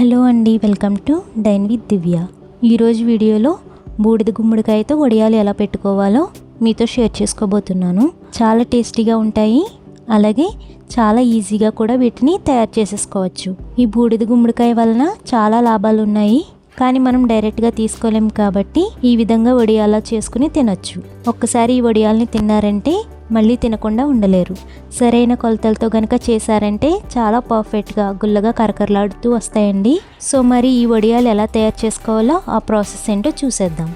Hello అండి welcome to dine with Divya. ఈరోజు వీడియోలో బూడిద గుమ్మడికాయతో వడియాలు ఎలా పెట్టుకోవాలో మీతో షేర్ చేసుకోబోతున్నాను. చాలా టేస్టీగా ఉంటాయి అలాగే చాలా ఈజీగా కూడా వీటిని తయారు చేసేసుకోవచ్చు. ఈ బూడిద గుమ్మడికాయ వలన చాలా లాభాలు ఉన్నాయి కానీ మనం డైరెక్ట్గా తీసుకోలేం కాబట్టి ఈ విధంగా వడియాలా చేసుకుని తినొచ్చు. ఒక్కసారి ఈ వడియాలని తిన్నారంటే మళ్ళీ తినకుండా ఉండలేరు. సరైన కొలతలతో గనక చేశారంటే చాలా పర్ఫెక్ట్గా గుల్లగా కరకరలాడుతూ వస్తాయండి. సో మరి ఈ వడియాలు ఎలా తయారు చేసుకోవాలో ఆ ప్రాసెస్ ఏంటో చూసేద్దాం.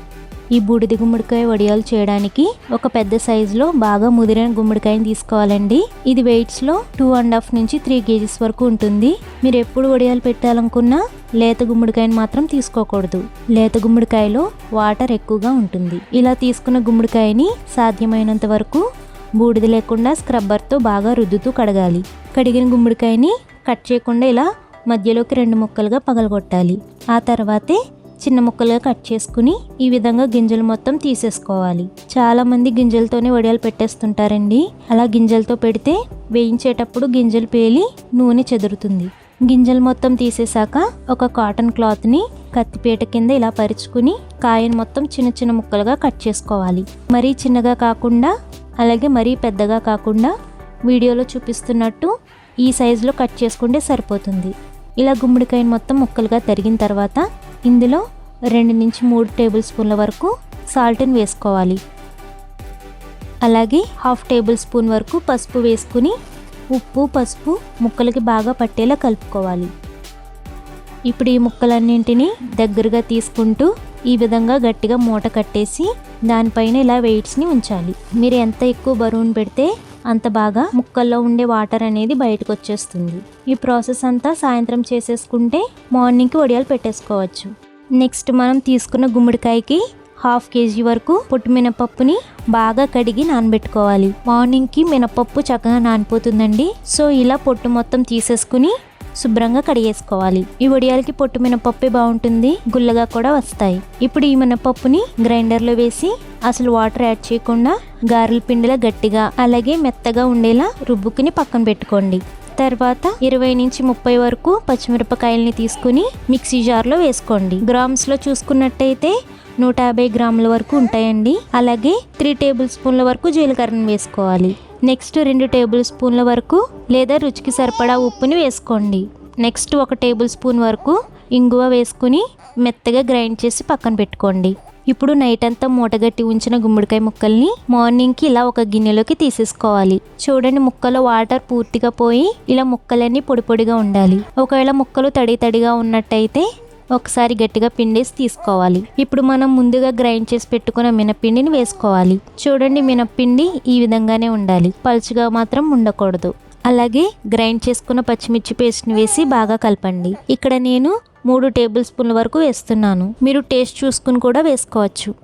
ఈ బూడిద గుమ్మడికాయ వడియాలు చేయడానికి ఒక పెద్ద సైజులో బాగా ముదిరిన గుమ్మడికాయని తీసుకోవాలండి. ఇది వెయిట్స్లో టూ అండ్ హాఫ్ నుంచి త్రీ కేజీస్ వరకు ఉంటుంది. మీరు ఎప్పుడు వడియాలు పెట్టాలనుకున్నా లేత గుమ్మడికాయని మాత్రం తీసుకోకూడదు. లేత గుమ్మడికాయలో వాటర్ ఎక్కువగా ఉంటుంది. ఇలా తీసుకున్న గుమ్మడికాయని సాధ్యమైనంత వరకు బూడిద లేకుండా స్క్రబ్బర్తో బాగా రుద్దుతూ కడగాలి. కడిగిన గుమ్మడికాయని కట్ చేయకుండా ఇలా మధ్యలోకి రెండు ముక్కలుగా పగలగొట్టాలి. ఆ తర్వాతే చిన్న ముక్కలుగా కట్ చేసుకుని ఈ విధంగా గింజలు మొత్తం తీసేసుకోవాలి. చాలా మంది గింజలతోనే వడియాలు పెట్టేస్తుంటారండి. అలా గింజలతో పెడితే వేయించేటప్పుడు గింజలు పేలి నూనె చెదురుతుంది. గింజలు మొత్తం తీసేశాక ఒక కాటన్ క్లాత్ని కత్తిపీట కింద ఇలా పరుచుకుని కాయను మొత్తం చిన్న చిన్న ముక్కలుగా కట్ చేసుకోవాలి. మరీ చిన్నగా కాకుండా అలాగే మరీ పెద్దగా కాకుండా వీడియోలో చూపిస్తున్నట్టు ఈ సైజులో కట్ చేసుకుంటే సరిపోతుంది. ఇలా గుమ్మడికాయను మొత్తం ముక్కలుగా తరిగిన తర్వాత ఇందులో రెండు నుంచి మూడు టేబుల్ స్పూన్ల వరకు సాల్ట్ని వేసుకోవాలి. అలాగే హాఫ్ టేబుల్ స్పూన్ వరకు పసుపు వేసుకుని ఉప్పు పసుపు ముక్కలకి బాగా పట్టేలా కలుపుకోవాలి. ఇప్పుడు ఈ ముక్కలన్నింటినీ దగ్గరగా తీసుకుంటూ ఈ విధంగా గట్టిగా మూట కట్టేసి దానిపైన ఇలా వెయిట్స్ని ఉంచాలి. మీరు ఎంత ఎక్కువ బరువును పెడితే అంత బాగా ముక్కల్లో ఉండే వాటర్ అనేది బయటకు వచ్చేస్తుంది. ఈ ప్రాసెస్ అంతా సాయంత్రం చేసేసుకుంటే మార్నింగ్కి వడియాలు పెట్టేసుకోవచ్చు. నెక్స్ట్ మనం తీసుకున్న గుమ్మడికాయకి హాఫ్ కేజీ వరకు పొట్టు మినపప్పుని బాగా కడిగి నానబెట్టుకోవాలి. మార్నింగ్కి మినపప్పు చక్కగా నానిపోతుందండి. సో ఇలా పొట్టు మొత్తం తీసేసుకుని శుభ్రంగా కడిగేసుకోవాలి. ఈ వడియాలకి పొట్టు మినపప్పే బాగుంటుంది. గుల్లగా కూడా వస్తాయి. ఇప్పుడు ఈ మినపప్పుని గ్రైండర్లో వేసి అసలు వాటర్ యాడ్ చేయకుండా గారెల పిండిలా గట్టిగా అలాగే మెత్తగా ఉండేలా రుబ్బుకుని పక్కన పెట్టుకోండి. తర్వాత ఇరవై నుంచి ముప్పై వరకు పచ్చిమిరపకాయల్ని తీసుకుని మిక్సీ జార్లో వేసుకోండి. గ్రామ్స్లో చూసుకున్నట్టయితే నూట యాభై గ్రాముల వరకు ఉంటాయండి. అలాగే త్రీ టేబుల్ స్పూన్ల వరకు జీలకర్రను వేసుకోవాలి. నెక్స్ట్ రెండు టేబుల్ స్పూన్ల వరకు లేదా రుచికి సరిపడా ఉప్పుని వేసుకోండి. నెక్స్ట్ ఒక టేబుల్ స్పూన్ వరకు ఇంగువ వేసుకుని మెత్తగా గ్రైండ్ చేసి పక్కన పెట్టుకోండి. ఇప్పుడు నైట్ అంతా మూటగట్టి ఉంచిన గుమ్మడికాయ ముక్కల్ని మార్నింగ్కి ఇలా ఒక గిన్నెలోకి తీసేసుకోవాలి. చూడండి ముక్కలో వాటర్ పూర్తిగా పోయి ఇలా ముక్కలన్నీ పొడి పొడిగా ఉండాలి. ఒకవేళ ముక్కలు తడి తడిగా ఉన్నట్టయితే ఒకసారి గట్టిగా పిండేసి తీసుకోవాలి. ఇప్పుడు మనం ముందుగా గ్రైండ్ చేసి పెట్టుకున్న మినపిండిని వేసుకోవాలి. చూడండి మినపిండి ఈ విధంగానే ఉండాలి. పలుచుగా మాత్రం ఉండకూడదు. అలాగే గ్రైండ్ చేసుకున్న పచ్చిమిర్చి పేస్ట్ని వేసి బాగా కలపండి. ఇక్కడ నేను మూడు టేబుల్ స్పూన్ల వరకు వేస్తున్నాను. మీరు టేస్ట్ చూసుకుని కూడా వేసుకోవచ్చు.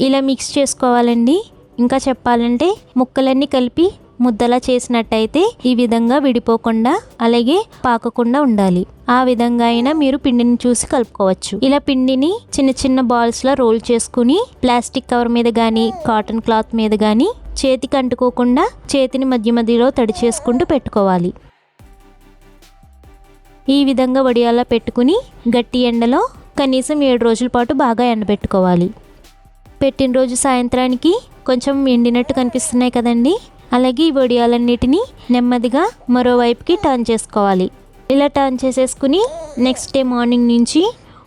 ఇలా మిక్స్ చేసుకోవాలండి. ఇంకా చెప్పాలంటే ముక్కలన్నీ కలిపి ముద్దలా చేసినట్టయితే ఈ విధంగా విడిపోకుండా అలాగే పాకకుండా ఉండాలి. ఆ విధంగా అయినా మీరు పిండిని చూసి కలుపుకోవచ్చు. ఇలా పిండిని చిన్న చిన్న బాల్స్లా రోల్ చేసుకుని ప్లాస్టిక్ కవర్ మీద కానీ కాటన్ క్లాత్ మీద కానీ చేతికి అంటుకోకుండా చేతిని మధ్య మధ్యలో తడి చేసుకుంటూ పెట్టుకోవాలి. ఈ విధంగా వడియాలా పెట్టుకుని గట్టి ఎండలో కనీసం ఏడు రోజుల పాటు బాగా ఎండబెట్టుకోవాలి. పెట్టిన రోజు సాయంత్రానికి కొంచెం ఎండినట్టు కనిపిస్తున్నాయి కదండి? అలాగే ఈ వడియాలన్నిటినీ నెమ్మదిగా మరోవైపుకి టర్న్ చేసుకోవాలి. ఇలా టర్న్ చేసేసుకుని నెక్స్ట్ డే మార్నింగ్ నుంచి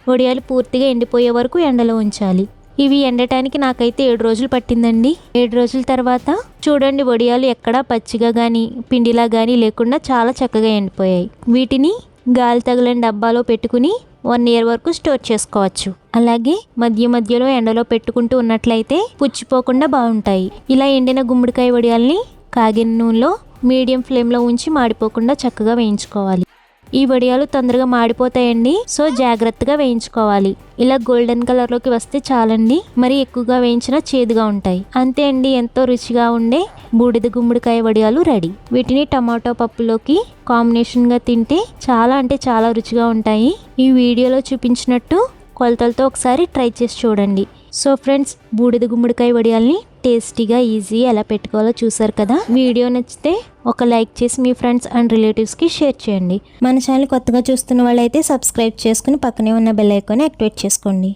వడియాలు పూర్తిగా ఎండిపోయే వరకు ఎండలో ఉంచాలి. ఇవి ఎండటానికి నాకైతే ఏడు రోజులు పట్టిందండి. ఏడు రోజుల తర్వాత చూడండి వడియాలు ఎక్కడా పచ్చిగా కానీ పిండిలా కానీ లేకుండా చాలా చక్కగా ఎండిపోయాయి. వీటిని గాలి తగలని డబ్బాలో పెట్టుకుని వన్ ఇయర్ వరకు స్టోర్ చేసుకోవచ్చు. అలాగే మధ్య మధ్యలో ఎండలో పెట్టుకుంటూ ఉన్నట్లయితే పుచ్చిపోకుండా బాగుంటాయి. ఇలా ఎండిన గుమ్మడికాయ వడియాల్ని కాగిన నూనెలో మీడియం ఫ్లేమ్లో ఉంచి మాడిపోకుండా చక్కగా వేయించుకోవాలి. ఈ వడియాలు తొందరగా మాడిపోతాయండి సో జాగ్రత్తగా వేయించుకోవాలి. ఇలా గోల్డెన్ కలర్లోకి వస్తే చాలండి మరి ఎక్కువగా వేయించినా చేదుగా ఉంటాయి. అంతే అండి ఎంతో రుచిగా ఉండే బూడిద గుమ్మడికాయ వడియాలు రెడీ. వీటిని టమాటో పప్పులోకి కాంబినేషన్గా తింటే చాలా అంటే చాలా రుచిగా ఉంటాయి. ఈ వీడియోలో చూపించినట్టు కొలతలతో ఒకసారి ట్రై చేసి చూడండి. సో ఫ్రెండ్స్ బూడిద గుమ్మడికాయ వడియాల్ని టేస్టీగా ఈజీ ఎలా పెట్టుకోవాలో చూసారు కదా? వీడియో నచ్చితే ఒక లైక్ చేసి మీ ఫ్రెండ్స్ అండ్ రిలేటివ్స్కి షేర్ చేయండి. మన ఛానల్ కొత్తగా చూస్తున్న వాళ్ళైతే సబ్స్క్రైబ్ చేసుకుని పక్కనే ఉన్న బెల్ ఐకాన్ యాక్టివేట్ చేసుకోండి.